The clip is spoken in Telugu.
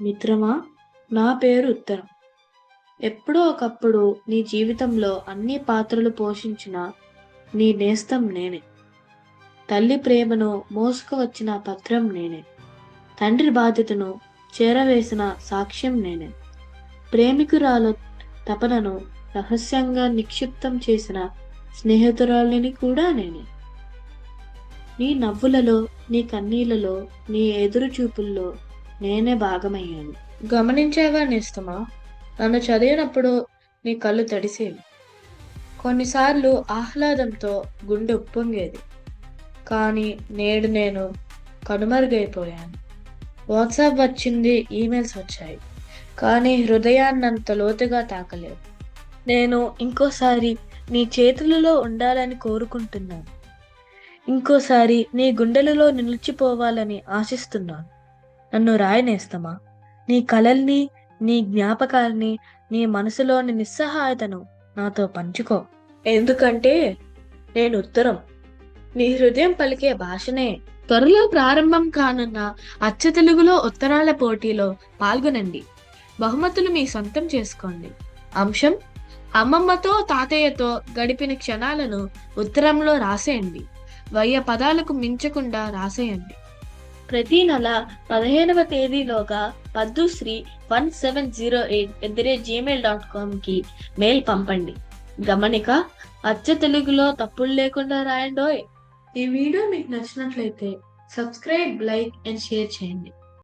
మిత్రమా? నా పేరు ఉత్తరం. ఎప్పుడో ఒకప్పుడు నీ జీవితంలో అన్ని పాత్రలు పోషించిన నీ నేస్తం నేనే. తల్లి ప్రేమను మోసుకువచ్చిన పత్రం నేనే. తండ్రి బాధ్యతను చేరవేసిన సాక్ష్యం నేనే. ప్రేమికురాలు తపనను రహస్యంగా నిక్షిప్తం చేసిన స్నేహితురాలిని కూడా నేనే. నీ నవ్వులలో నీ కన్నీళ్ళలో నీ ఎదురు చూపుల్లో నేనే భాగమయ్యాను. గమనించావా నేస్తమా? నన్ను చదివినప్పుడు నీ కళ్ళు తడిసేవి. కొన్నిసార్లు ఆహ్లాదంతో గుండె ఉప్పొంగేది. కానీ నేడు నేను కనుమరుగైపోయాను. వాట్సాప్ వచ్చింది ఈమెయిల్స్ వచ్చాయి. కానీ హృదయాన్నంత లోతుగా తాకలేదు. నేను ఇంకోసారి నీ చేతులలో ఉండాలని కోరుకుంటున్నాను. ఇంకోసారి నీ గుండెలలో నిలిచిపోవాలని ఆశిస్తున్నాను. నన్ను రాయనేస్తమా నీ కలల్ని నీ జ్ఞాపకాల్ని నీ మనసులోని నిస్సహాయతను నాతో పంచుకో. ఎందుకంటే నేను ఉత్తరం. నీ హృదయం పలికే భాషనే. త్వరలో ప్రారంభం కానున్న అచ్చ తెలుగులో ఉత్తరాల పోటీలో పాల్గొనండి. బహుమతులు మీ సొంతం చేసుకోండి. అంశం అమ్మమ్మతో తాతయ్యతో గడిపిన క్షణాలను ఉత్తరంలో రాసేయండి. వెయ్యి పదాలకు మించకుండా రాసేయండి. ప్రతి నెల పదిహేనవ తేదీలోగా Paddushri one seven zero eight at the rate Gmail dot కామ్కి mail పంపండి. గమనిక అచ్చ తెలుగులో తప్పులు లేకుండా రాయండోయ్. ఈ వీడియో మీకు నచ్చినట్లయితే సబ్స్క్రైబ్ లైక్ అండ్ షేర్ చేయండి.